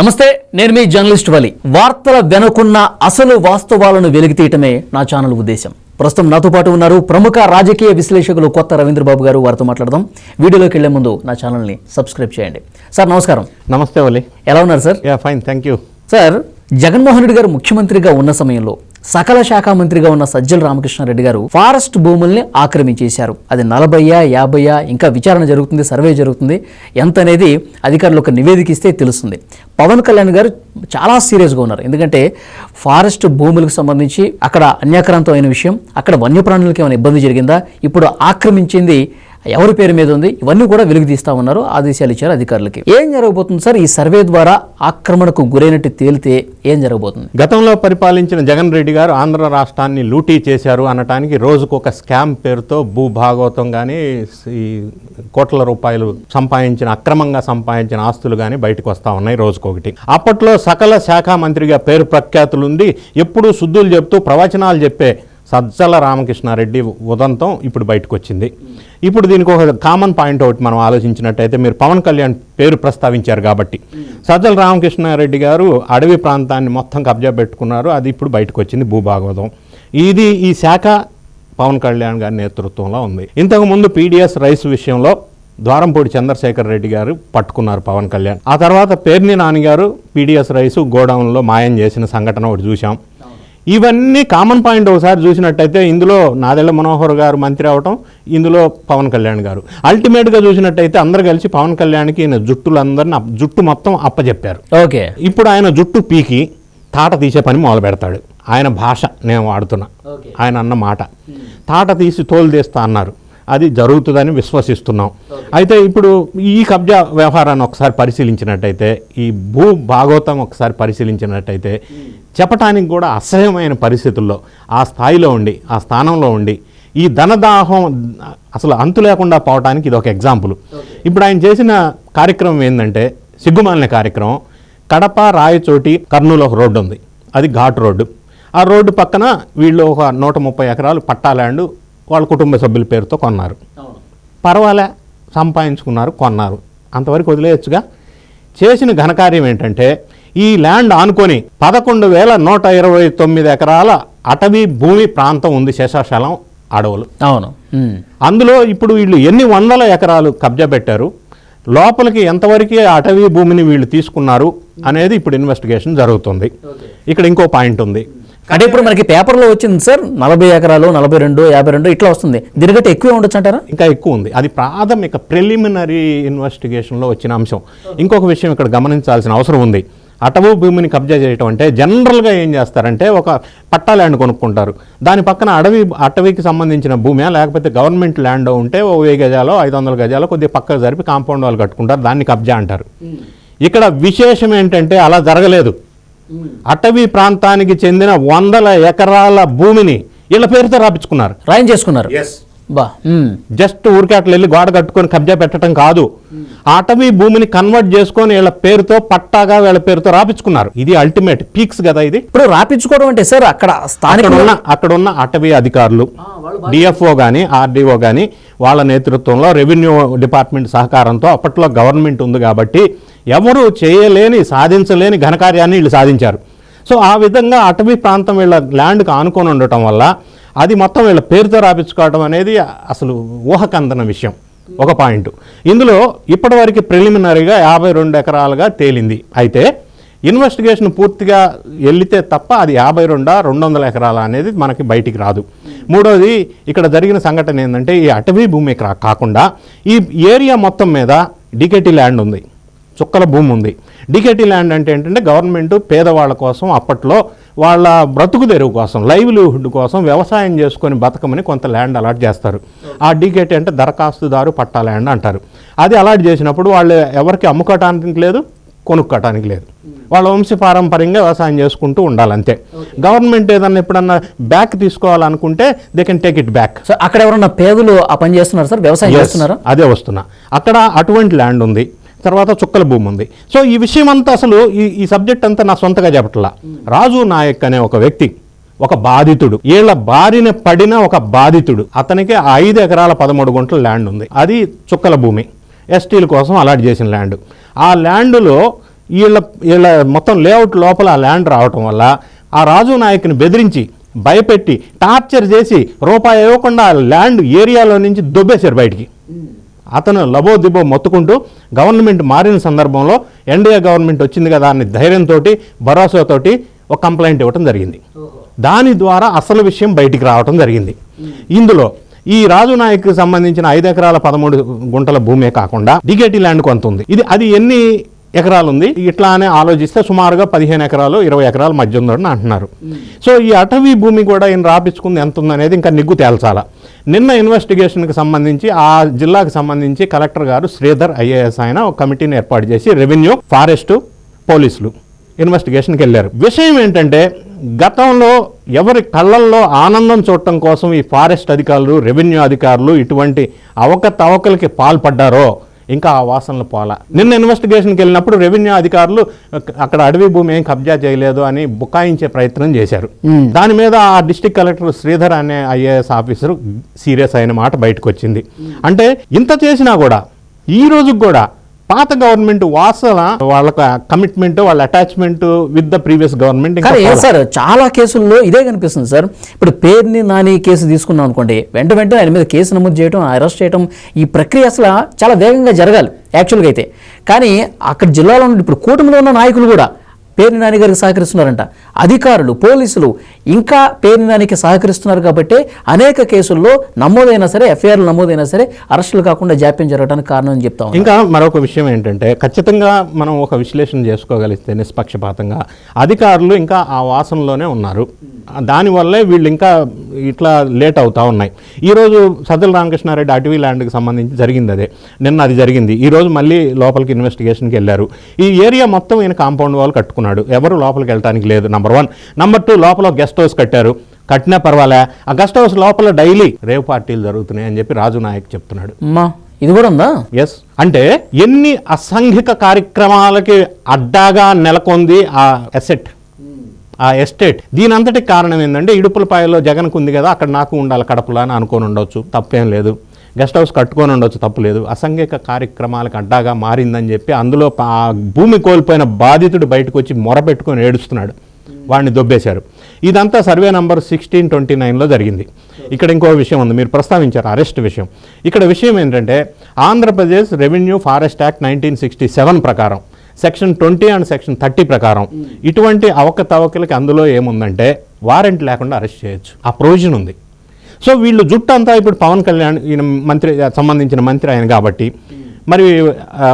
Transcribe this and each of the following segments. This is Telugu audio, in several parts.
నమస్తే నేను మీ జర్నలిస్ట్ వలి. వార్తల వెనుకున్న అసలు వాస్తవాలను వెలికితీయటమే నా ఛానల్ ఉద్దేశం. ప్రస్తుతం నాతో పాటు ఉన్నారు ప్రముఖ రాజకీయ విశ్లేషకులు కొత్త రవీంద్రబాబు గారు. వారితో మాట్లాడదాం. వీడియోలోకి వెళ్ళే ముందు నా ఛానల్ని సబ్స్క్రైబ్ చేయండి. సార్ నమస్కారం. నమస్తే వలి. ఎలా ఉన్నారు sir? Yeah fine thank you sir Jaganmohan Reddy గారు ముఖ్యమంత్రిగా ఉన్న సమయంలో సకల శాఖ మంత్రిగా ఉన్న సజ్జల రామకృష్ణారెడ్డి గారు ఫారెస్ట్ భూముల్ని ఆక్రమించేశారు. అది నలభయ్యా యాభయ్యా ఇంకా విచారణ జరుగుతుంది సర్వే జరుగుతుంది. ఎంత అనేది అధికారులు ఒక నివేదిక ఇస్తే తెలుస్తుంది. పవన్ కళ్యాణ్ గారు చాలా సీరియస్గా ఉన్నారు. ఎందుకంటే ఫారెస్ట్ భూములకు సంబంధించి అక్కడ అన్యాక్రాంతమైన విషయం అక్కడ వన్యప్రాణులకి ఏమైనా ఇబ్బంది జరిగిందా? ఇప్పుడు ఆక్రమించింది ఎవరి పేరు మీద ఉంది? ఇవన్నీ కూడా వెలుగు తీస్తా ఉన్నారు ఆదేశాలు ఇచ్చారు అధికారులకి. ఏం జరగబోతుంది సార్? ఈ సర్వే ద్వారా ఆక్రమణకు గురైనట్టు తేలితే ఏం జరగబోతుంది? గతంలో పరిపాలించిన జగన్ రెడ్డి గారు ఆంధ్ర రాష్ట్రాన్ని లూటీ చేశారు అనటానికి రోజుకు ఒక స్కామ్ పేరుతో భూభాగవతం కానీ ఈ కోట్ల రూపాయలు సంపాదించిన అక్రమంగా సంపాదించిన ఆస్తులు కానీ బయటకు వస్తూ ఉన్నాయి రోజుకొకటి. అప్పట్లో సకల శాఖ మంత్రిగా పేరు ప్రఖ్యాతులుంది ఎప్పుడూ శుద్ధులు చెప్తూ ప్రవచనాలు చెప్పే సజ్జల రామకృష్ణారెడ్డి ఉదంతం ఇప్పుడు బయటకు వచ్చింది ఇప్పుడు దీనికి ఒక కామన్ పాయింట్ ఒకటి మనం ఆలోచించినట్టయితే మీరు పవన్ కళ్యాణ్ పేరు ప్రస్తావించారు కాబట్టి. సజ్జల రామకృష్ణారెడ్డి గారు అడవి ప్రాంతాన్ని మొత్తం కబ్జా పెట్టుకున్నారు అది ఇప్పుడు బయటకు వచ్చింది భూభాగవతం. ఇది ఈ శాఖ పవన్ కళ్యాణ్ గారి నేతృత్వంలో ఉంది. ఇంతకుముందు పీడిఎస్ రైస్ విషయంలో ద్వారంపూడి చంద్రశేఖర్ రెడ్డి గారు పట్టుకున్నారు పవన్ కళ్యాణ్. ఆ తర్వాత పేర్ని నాని గారు పీడిఎస్ రైస్ గోడౌన్లో మాయం చేసిన సంఘటన ఒకటి చూసాం ఇవన్నీ కామన్ పాయింట్ ఒకసారి చూసినట్టయితే ఇందులో నాదెళ్ళ మనోహర్ గారు మంత్రి అవటం ఇందులో పవన్ కళ్యాణ్ గారు. అల్టిమేట్గా చూసినట్టయితే అందరు కలిసి పవన్ కళ్యాణ్కి ఈయన జుట్టులందరినీ జుట్టు మొత్తం అప్పచెప్పారు ఓకే. ఇప్పుడు ఆయన జుట్టు పీకి తాట తీసే పని మొదలు పెడతాడు. ఆయన భాష నేను వాడుతున్నా. ఆయన అన్న మాట. తాట తీసి తోలు తీస్తా అన్నారు. అది జరుగుతుందని విశ్వసిస్తున్నాం. అయితే ఇప్పుడు ఈ కబ్జా వ్యవహారాన్ని ఒకసారి పరిశీలించినట్టయితే ఈ భూ భాగవతం ఒకసారి పరిశీలించినట్టయితే చెప్పటానికి కూడా అసహ్యమైన పరిస్థితుల్లో ఆ స్థాయిలో ఉండి ఆ స్థానంలో ఉండి ఈ ధనదాహం అసలు అంతు లేకుండా పోవటానికి ఇది ఒక ఎగ్జాంపుల్ ఇప్పుడు ఆయన చేసిన కార్యక్రమం ఏంటంటే సిగ్గుమాలిన కార్యక్రమం. కడప రాయచోటి కర్నూలు ఒక రోడ్డు ఉంది. అది ఘాట్ రోడ్డు. ఆ రోడ్డు పక్కన వీళ్ళు ఒక నూట ముప్పై ఎకరాలు పట్టా ల్యాండ్ వాళ్ళ కుటుంబ సభ్యుల పేరుతో కొన్నారు. పర్వాలే సంపాదించుకున్నారు కొన్నారు. అంతవరకు వదిలేయచ్చుగా. చేసిన ఘనకార్యం ఏంటంటే ఈ ల్యాండ్ ఆనుకొని పదకొండు వేల నూట ఇరవై తొమ్మిది ఎకరాల అటవీ భూమి ప్రాంతం ఉంది శేషాచలం అడవులు. అవును. అందులో ఇప్పుడు వీళ్ళు ఎన్ని వందల ఎకరాలు కబ్జా పెట్టారు లోపలికి ఎంతవరకు అటవీ భూమిని వీళ్ళు తీసుకున్నారు అనేది ఇప్పుడు ఇన్వెస్టిగేషన్ జరుగుతుంది. ఇక్కడ ఇంకో పాయింట్ ఉంది. అంటే ఇప్పుడు మనకి పేపర్లో వచ్చింది సార్ నలభై ఎకరాలు నలభై రెండు యాభై రెండు ఇట్లా వస్తుంది. దీనికంటే ఎక్కువే ఉండొచ్చు అంటారా? ఇంకా ఎక్కువ ఉంది. అది ప్రాథమిక ప్రిలిమినరీ ఇన్వెస్టిగేషన్లో వచ్చిన అంశం. ఇంకొక విషయం ఇక్కడ గమనించాల్సిన అవసరం ఉంది. అటవీ భూమిని కబ్జా చేయటం అంటే జనరల్గా ఏం చేస్తారంటే ఒక పట్టా ల్యాండ్ కొనుక్కుంటారు. దాని పక్కన అడవి అటవీకి సంబంధించిన భూమి లేకపోతే గవర్నమెంట్ ల్యాండ్ ఉంటే ఓ వెయ్యి గజాలో ఐదు వందల గజాలో కొద్దిగా పక్కకు జరిపి కాంపౌండ్ వాళ్ళు కట్టుకుంటారు దాన్ని కబ్జా అంటారు. ఇక్కడ విశేషం ఏంటంటే అలా జరగలేదు. అటవీ ప్రాంతానికి చెందిన వందల ఎకరాల భూమిని వీళ్ళ పేరుతో రాపించుకున్నారు. రాయం చేసుకున్నారు. జస్ట్ ఊరికే అట్లా వెళ్ళి గోడ కట్టుకొని కబ్జా పెట్టడం కాదు. అటవీ భూమిని కన్వర్ట్ చేసుకొని వీళ్ళ పేరుతో పట్టాగా వీళ్ళ పేరుతో రాపించుకున్నారు. ఇది అల్టిమేట్ పీక్స్ కదా ఇది? ఇప్పుడు రాపించుకోవడం అంటే సార్ అక్కడ స్థానిక అక్కడ ఉన్న అక్కడ ఉన్న అటవీ అధికారులు డిఎఫ్ఓ కానీ ఆర్డీఓ కానీ వాళ్ళ నేతృత్వంలో రెవెన్యూ డిపార్ట్మెంట్ సహకారంతో అప్పట్లో గవర్నమెంట్ ఉంది కాబట్టి ఎవరు చేయలేని సాధించలేని ఘనకార్యాన్ని వీళ్ళు సాధించారు. సో ఆ విధంగా అటవీ ప్రాంతం వీళ్ళ ల్యాండ్కి ఆనుకొని ఉండటం వల్ల అది మొత్తం వీళ్ళ పేరుతో రాపించుకోవడం అనేది అసలు ఊహకందన విషయం. ఒక పాయింట్. ఇందులో ఇప్పటివరకు ప్రిలిమినరీగా యాభై రెండు ఎకరాలుగా తేలింది. అయితే ఇన్వెస్టిగేషన్ పూర్తిగా వెళ్ళితే తప్ప అది యాభై రెండా రెండు వందల ఎకరాల అనేది మనకి బయటికి రాదు. మూడోది ఇక్కడ జరిగిన సంఘటన ఏంటంటే ఈ అటవీ భూమి కాకుండా ఈ ఏరియా మొత్తం మీద డికెటీ ల్యాండ్ ఉంది. చుక్కల భూమి ఉంది. డికెటి ల్యాండ్ అంటే ఏంటంటే గవర్నమెంట్ పేదవాళ్ళ కోసం అప్పట్లో వాళ్ళ బ్రతుకు తెరువు కోసం లైవ్లీహుడ్ కోసం వ్యవసాయం చేసుకొని బతకమని కొంత ల్యాండ్ అలాట్ చేస్తారు. ఆ డికెటి అంటే దరఖాస్తుదారు పట్టా ల్యాండ్ అంటారు. అది అలాట్ చేసినప్పుడు వాళ్ళు ఎవరికి అమ్ముకోవటానికి లేదు కొనుక్కోవటానికి లేదు. వాళ్ళ వంశపారంపర్యంగా వ్యవసాయం చేసుకుంటూ ఉండాలంతే. గవర్నమెంట్ ఏదన్నా ఎప్పుడన్నా బ్యాక్ తీసుకోవాలనుకుంటే they can take it back so అక్కడ ఎవరన్నా పేదలు ఆ పని చేస్తున్నారు సార్? వ్యవసాయం చేస్తున్నారా? అదే వస్తున్నా. అక్కడ అటువంటి ల్యాండ్ ఉంది. తర్వాత చుక్కల భూమి ఉంది. సో ఈ విషయం అంతా అసలు ఈ ఈ సబ్జెక్ట్ అంతా నా సొంతగా చెప్పట్లా. రాజు నాయక్ అనే ఒక వ్యక్తి ఒక బాధితుడు వీళ్ళ బారిన పడిన ఒక బాధితుడు. అతనికి ఐదు ఎకరాల పదమూడు గుంటల ల్యాండ్ ఉంది. అది చుక్కల భూమి. ఎస్టీల కోసం అలాట్ చేసిన ల్యాండ్. ఆ ల్యాండ్లో వీళ్ళ వీళ్ళ మొత్తం లేఅవుట్ లోపల ఆ ల్యాండ్ రావటం వల్ల ఆ రాజు నాయక్ని బెదిరించి భయపెట్టి టార్చర్ చేసి రూపాయి ఇవ్వకుండా ల్యాండ్ ఏరియాలో నుంచి దొబ్బేశారు బయటికి. అతను లబో దిబో మొత్తుకుంటూ గవర్నమెంట్ మారిన సందర్భంలో ఎన్డీఏ గవర్నమెంట్ వచ్చింది కదా అని ధైర్యంతో భరోసాతోటి ఒక కంప్లైంట్ ఇవ్వటం జరిగింది. దాని ద్వారా అసలు విషయం బయటికి రావటం జరిగింది. ఇందులో ఈ రాజు నాయక్కి సంబంధించిన ఐదు ఎకరాల పదమూడు గుంటల భూమే కాకుండా డిగేటి ల్యాండ్ కొంత ఉంది ఇది అది ఎన్ని ఎకరాలు ఉంది ఇట్లానే ఆలోచిస్తే సుమారుగా పదిహేను ఎకరాలు ఇరవై ఎకరాల మధ్య ఉందని అంటున్నారు. సో ఈ అటవీ భూమి కూడా ఈయన రాపించుకుంది ఎంత ఉందనేది ఇంకా నిగ్గు తేల్చాల. నిన్న ఇన్వెస్టిగేషన్కి సంబంధించి ఆ జిల్లాకు సంబంధించి కలెక్టర్ గారు శ్రీధర్ ఐఏఎస్ ఆయన ఒక కమిటీని ఏర్పాటు చేసి రెవెన్యూ ఫారెస్ట్ పోలీసులు ఇన్వెస్టిగేషన్కి వెళ్ళారు. విషయం ఏంటంటే గతంలో ఎవరి కళ్ళల్లో ఆనందం చూడటం కోసం ఈ ఫారెస్ట్ అధికారులు రెవెన్యూ అధికారులు ఇటువంటి అవకతవకలకి పాల్పడ్డారో ఇంకా ఆ వాసనలు పోల. నిన్న ఇన్వెస్టిగేషన్కి వెళ్ళినప్పుడు రెవెన్యూ అధికారులు అక్కడ అడవి భూమి ఏం కబ్జా చేయలేదు అని బుకాయించే ప్రయత్నం చేశారు. దాని మీద ఆ డిస్టిక్ కలెక్టర్ శ్రీధర్ అనే ఐఏఎస్ ఆఫీసర్ సీరియస్ అయిన మాట బయటకు వచ్చింది అంటే ఇంత చేసినా కూడా ఈ రోజుకి కూడా పాత గవర్నమెంట్ వాసన వాళ్ళ కమిట్మెంట్ వాళ్ళ attachment with the previous government sir చాలా కేసుల్లో ఇదే కనిపిస్తుంది సార్. ఇప్పుడు పేరుని నాని కేసు తీసుకున్నాం అనుకోండి వెంట వెంటనే ఆయన మీద కేసు నమోదు చేయడం అరెస్ట్ చేయడం ఈ ప్రక్రియ అసలు చాలా వేగంగా జరగాలి యాక్చువల్గా అయితే. కానీ అక్కడ జిల్లాలో ఉన్న ఇప్పుడు కూటమిలో ఉన్న నాయకులు కూడా పేరు నాని గారికి సహకరిస్తున్నారంట. అధికారులు పోలీసులు ఇంకా పేరు నానికి సహకరిస్తున్నారు కాబట్టి అనేక కేసుల్లో నమోదైనా సరే ఎఫ్ఐఆర్లు నమోదైనా సరే అరెస్టులు కాకుండా జాప్యం జరగడానికి కారణం అని చెప్తాం ఇంకా మరొక విషయం ఏంటంటే ఖచ్చితంగా మనం ఒక విశ్లేషణ చేసుకోగలిగితే నిష్పక్షపాతంగా అధికారులు ఇంకా ఆ వాసనలోనే ఉన్నారు. దానివల్లే వీళ్ళు ఇంకా ఇట్లా లేట్ అవుతా ఉన్నాయి. ఈరోజు సజ్జల రామకృష్ణారెడ్డి అటవీ ల్యాండ్కి సంబంధించి జరిగింది అదే. నిన్న అది జరిగింది. ఈరోజు మళ్ళీ లోపలికి ఇన్వెస్టిగేషన్కి వెళ్ళారు. ఈ ఏరియా మొత్తం ఈయన కాంపౌండ్ వాళ్ళు కట్టుకున్నారు. కట్టుకున్నాడు ఎవరు లోపలికి వెళ్ళడానికి లేదు. నంబర్ వన్ నంబర్ టూ లోపల గెస్ట్ హౌస్ కట్టారు. కట్టినా పర్వాలే. ఆ గెస్ట్ హౌస్ లోపల డైలీ రేవ్ పార్టీలు జరుగుతున్నాయి అని చెప్పి రాజు నాయక్ చెప్తున్నాడు. ఇది కూడా ఉందా? ఎస్ అంటే ఎన్ని అసాంఘిక కార్యక్రమాలకి అడ్డాగా నెలకొంది ఆ ఎసెట్ ఆ ఎస్టేట్ దీని అంతటికి కారణం ఏంటంటే ఇడుపులపాయలో జగన్కు ఉంది కదా అక్కడ నాకు ఉండాలి కడపలో అని అనుకొని ఉండొచ్చు. తప్పేం లేదు. గెస్ట్ హౌస్ కట్టుకొని ఉండొచ్చు తప్పులేదు అసంఘిక కార్యక్రమాలకు అడ్డాగా మారిందని చెప్పి అందులో ఆ భూమి కోల్పోయిన బాధితుడు బయటకు వచ్చి మొరపెట్టుకొని ఏడుస్తున్నాడు. వాడిని దొబ్బేశారు. ఇదంతా సర్వే నంబర్ సిక్స్టీన్ ట్వంటీ నైన్లో జరిగింది. ఇక్కడ ఇంకో విషయం ఉంది. మీరు ప్రస్తావించారు అరెస్ట్ విషయం. ఇక్కడ విషయం ఏంటంటే Andhra Pradesh revenue forest act nineteen sixty seven ప్రకారం section twenty and section thirty ప్రకారం ఇటువంటి అవకతవకలకి అందులో ఏముందంటే వారెంట్ లేకుండా అరెస్ట్ చేయొచ్చు. ఆ ప్రొవిజన్ ఉంది. సో వీళ్ళు జుట్టు అంతా ఇప్పుడు పవన్ కళ్యాణ్ ఈయన మంత్రి సంబంధించిన మంత్రి ఆయన కాబట్టి మరి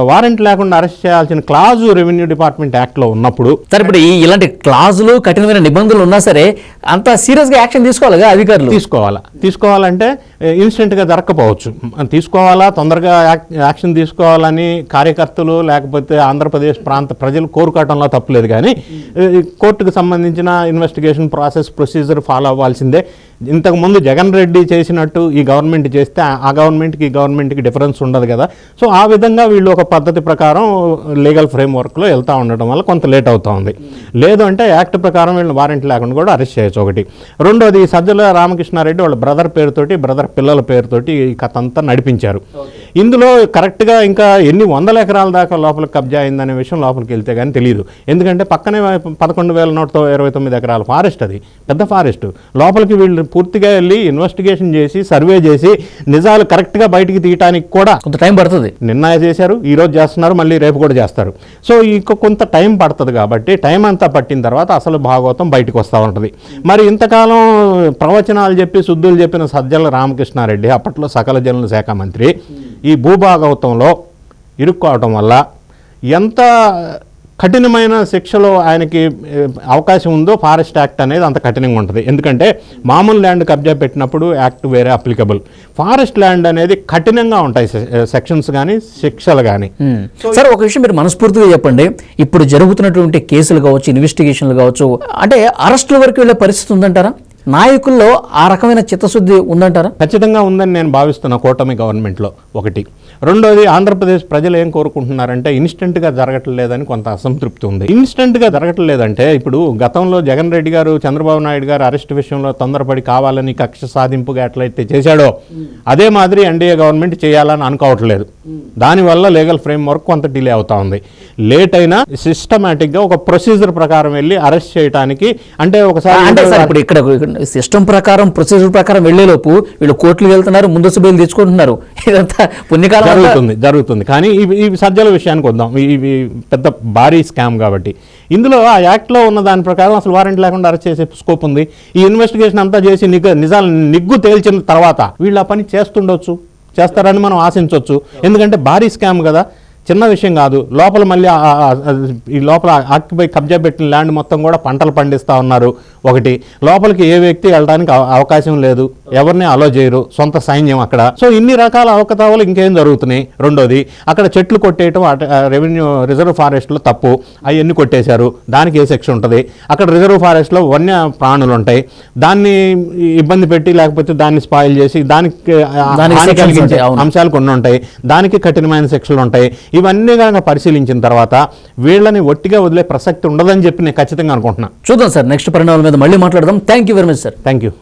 వారెంట్ లేకుండా అరెస్ట్ చేయాల్సిన క్లాజు రెవెన్యూ డిపార్ట్మెంట్ యాక్ట్లో ఉన్నప్పుడు సరే ఇప్పుడు ఈ ఇలాంటి క్లాజులు కఠినమైన నిబంధనలు ఉన్నా సరే అంత సీరియస్గా యాక్షన్ తీసుకోవాలిగా అధికారులు? తీసుకోవాలా. తీసుకోవాలంటే ఇన్స్టెంట్గా జరగకపోవచ్చు. తీసుకోవాలా తొందరగా యాక్- యాక్షన్ తీసుకోవాలని కార్యకర్తలు లేకపోతే ఆంధ్రప్రదేశ్ ప్రాంత ప్రజలు కోరుకోవటంలో తప్పులేదు కానీ కోర్టుకు సంబంధించిన ఇన్వెస్టిగేషన్ ప్రాసెస్ ప్రొసీజర్ ఫాలో అవ్వాల్సిందే. ఇంతకుముందు జగన్ రెడ్డి చేసినట్టు ఈ గవర్నమెంట్ చేస్తే ఆ- గవర్నమెంట్కి ఈ గవర్నమెంట్కి డిఫరెన్స్ ఉండదు కదా. సో ఆ విధంగా వీళ్ళు ఒక పద్ధతి ప్రకారం లీగల్ ఫ్రేమ్ వర్క్లో వెళ్తూ ఉండడం వల్ల కొంత లేట్ అవుతా ఉంది. లేదు అంటే యాక్ట్ ప్రకారం వీళ్ళని వారెంట్ లేకుండా కూడా అరెస్ట్ చేయొచ్చు ఒకటి. రెండోది సజ్జల రామకృష్ణారెడ్డి వాళ్ళ బ్రదర్ పేరుతోటి బ్రదర్ పిల్లల పేరుతోటి ఈ కథ అంతా నడిపించారు. ఇందులో కరెక్ట్గా ఇంకా ఎన్ని వందల ఎకరాల దాకా లోపలికి కబ్జా అయిందనే విషయం లోపలికి వెళ్తే కానీ తెలియదు ఎందుకంటే పక్కనే పదకొండు వేల నూట ఇరవై తొమ్మిది ఎకరాల ఫారెస్ట్ అది. పెద్ద ఫారెస్ట్. లోపలికి వీళ్ళు పూర్తిగా వెళ్ళి ఇన్వెస్టిగేషన్ చేసి సర్వే చేసి నిజాలు కరెక్ట్గా బయటికి తీయటానికి కూడా కొంత టైం పడుతుంది. నిన్న చేశారు ఈ రోజు చేస్తున్నారు మళ్ళీ రేపు కూడా చేస్తారు. సో ఇంకో కొంత టైం పడుతుంది కాబట్టి టైం అంతా పట్టిన తర్వాత అసలు భాగవతం బయటకు వస్తూ ఉంటుంది. మరి ఇంతకాలం ప్రవచనాలు చెప్పి శుద్ధులు చెప్పిన సజ్జల రామకృష్ణారెడ్డి అప్పట్లో సకల జనుల శాఖ మంత్రి ఈ భూభాగవతంలో ఇరుక్కోవటం వల్ల ఎంత కఠినమైన శిక్షలో ఆయనకి అవకాశం ఉందో ఫారెస్ట్ యాక్ట్ అనేది అంత కఠినంగా ఉంటుంది. ఎందుకంటే మామూలు ల్యాండ్ కబ్జా పెట్టినప్పుడు యాక్ట్ వేరే అప్లికబుల్. ఫారెస్ట్ ల్యాండ్ అనేది కఠినంగా ఉంటాయి సెక్షన్స్ కానీ శిక్షలు కానీ. సరే ఒక విషయం మీరు మనస్ఫూర్తిగా చెప్పండి. ఇప్పుడు జరుగుతున్నటువంటి కేసులు కావచ్చు ఇన్వెస్టిగేషన్లు కావచ్చు అంటే అరెస్టుల వరకు వెళ్ళే పరిస్థితి ఉందంటారా? నాయకుల్లో ఆ రకమైన చిత్తశుద్ధి ఉందంటారా? ఖచ్చితంగా ఉందని నేను భావిస్తున్న కూటమి గవర్నమెంట్లో ఒకటి. రెండోది ఆంధ్రప్రదేశ్ ప్రజలు ఏం కోరుకుంటున్నారంటే ఇన్స్టెంట్గా జరగట్లేదని కొంత అసంతృప్తి ఉంది. ఇన్స్టెంట్గా జరగట్లేదంటే ఇప్పుడు గతంలో జగన్ రెడ్డి గారు చంద్రబాబు నాయుడు గారు అరెస్ట్ విషయంలో తొందరపడి కావాలని కక్ష సాధింపుగా ఎట్లయితే చేశాడో అదే మాదిరి ఎన్డీఏ గవర్నమెంట్ చేయాలని అనుకోవట్లేదు. దానివల్ల లీగల్ ఫ్రేమ్ వర్క్ కొంత డిలే అవుతా ఉంది. లేట్ అయినా సిస్టమేటిక్గా ఒక ప్రొసీజర్ ప్రకారం వెళ్ళి అరెస్ట్ చేయడానికి అంటే ఒకసారి అంటే సార్ ఇప్పుడు ఇక్కడ సిస్టమ్ ప్రకారం ప్రొసీజర్ ప్రకారం వెళ్ళేలోపు వీళ్ళు కోర్టులు వెళ్తున్నారు ముందస్తు బెయిల్ తెచ్చుకుంటున్నారు. ఇదంతా పుణ్యకాలం జరుగుతుంది జరుగుతుంది. కానీ ఇవి సజ్జల విషయానికి వద్దాం. ఇవి- ఇవి పెద్ద భారీ స్కామ్ కాబట్టి. ఇందులో ఆ యాక్ట్లో ఉన్న దాని ప్రకారం అసలు వారెంట్ లేకుండా అరెస్ట్ చేసే స్కోప్ ఉంది. ఈ ఇన్వెస్టిగేషన్ అంతా చేసి నిగ నిజాలు నిగ్గు తేల్చిన తర్వాత వీళ్ళు ఆ పని చేస్తుండొచ్చు చేస్తారని మనం ఆశించవచ్చు ఎందుకంటే భారీ స్కామ్ కదా. చిన్న విషయం కాదు. లోపల మళ్ళీ ఈ లోపల ఆక్యుపై కబ్జా పెట్టిన ల్యాండ్ మొత్తం కూడా పంటలు పండిస్తూ ఉన్నారు ఒకటి. లోపలికి ఏ వ్యక్తి వెళ్ళడానికి అవ- అవకాశం లేదు. ఎవరిని అలో చేయరు. సొంత సైన్యం అక్కడ. సో ఇన్ని రకాల అవకతవలు ఇంకేం జరుగుతున్నాయి? రెండోది అక్కడ చెట్లు కొట్టేయటం రెవెన్యూ రిజర్వ్ ఫారెస్ట్లో తప్పు. అవన్నీ కొట్టేశారు? దానికి ఏ సెక్షన్ ఉంటుంది? అక్కడ రిజర్వ్ ఫారెస్ట్లో వన్య ప్రాణులు ఉంటాయి. దాన్ని ఇబ్బంది పెట్టి లేకపోతే దాన్ని స్పాయిల్ చేసి దానికి. అంశాలు కొన్ని ఉంటాయి. దానికి కఠినమైన శిక్షలు ఉంటాయి. ఇవన్నీ కనుక పరిశీలించిన తర్వాత వీళ్ళని ఒట్టిగా వదిలే ప్రసక్తి ఉండదని చెప్పి నేను ఖచ్చితంగా అనుకుంటున్నాను చూద్దాం సార్ నెక్స్ట్ పరిణామాల మీద మళ్ళీ మాట్లాడదాం. Thank you very much sir thank you